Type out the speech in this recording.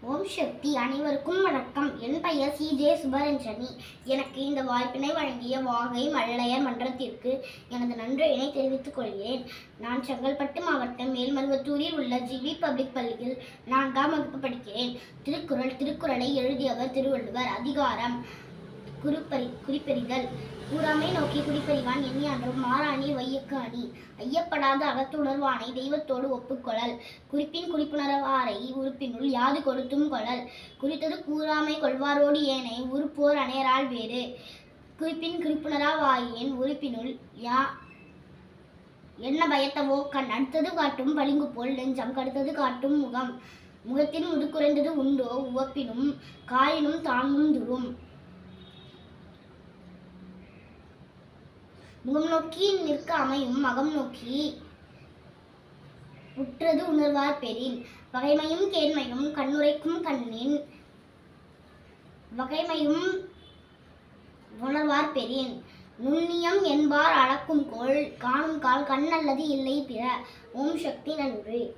ஓம் சக்தி அனைவருக்கும் வணக்கம். என் பெயர் சி. ஜே. சுபரஞ்சனி. எனக்கு இந்த வாய்ப்பினை வழங்கிய வாகை மல்லையர் மன்றத்திற்கு எனது நன்றியினை தெரிவித்துக் கொள்கிறேன். நான் செங்கல்பட்டு மாவட்டம் மேல்மருவத்தூரில் உள்ள ஜிவி பப்ளிக் பள்ளியில் நான்காம் வகுப்பு படிக்கிறேன். திருக்குறள் திருக்குறளை எழுதியவர் திருவள்ளுவர். அதிகாரம் குறிப்பறி குறிப்பெறிதல். கூறாமை நோக்கி குறிப்பறிவான் எண்ணி அன்றும் மாறாணி வையக்கு அணி ஐயப்படாத அகத்துணர்வானை தெய்வத்தோடு ஒப்புக்கொள்ளல் குறிப்பின் குறிப்புணர்வாரை உறுப்பினுள் யாது கொடுத்தும் கொள்ளல் குறித்தது கூறாமை கொள்வாரோடு ஏனை உறுப்போர் அணையரால் வேறு. குறிப்பின் குறிப்புணராவாயின் உறுப்பினுள் யா என்ன பயத்தவோ கண் அடுத்தது காட்டும் பளிங்கு போல் நெஞ்சம் கடுத்தது காட்டும் முகம். முகத்தின் முதுகுறைந்தது உண்டோ உவப்பினும் காயினும் தாங்கும் துரும். முகம் நோக்கி நிற்க அமையும் மகம் நோக்கி உற்றது உணர்வார் பெறின் வகைமையும் கேண்மையும் கண்ணுரைக்கும் கண்ணின். வகைமையும் உணர்வார் பெறின் நுண்ணியம் என்பார் அளக்கும் கோள். காணும் கால் கண் அல்லது இல்லை பிற. ஓம் சக்தி நன்றி.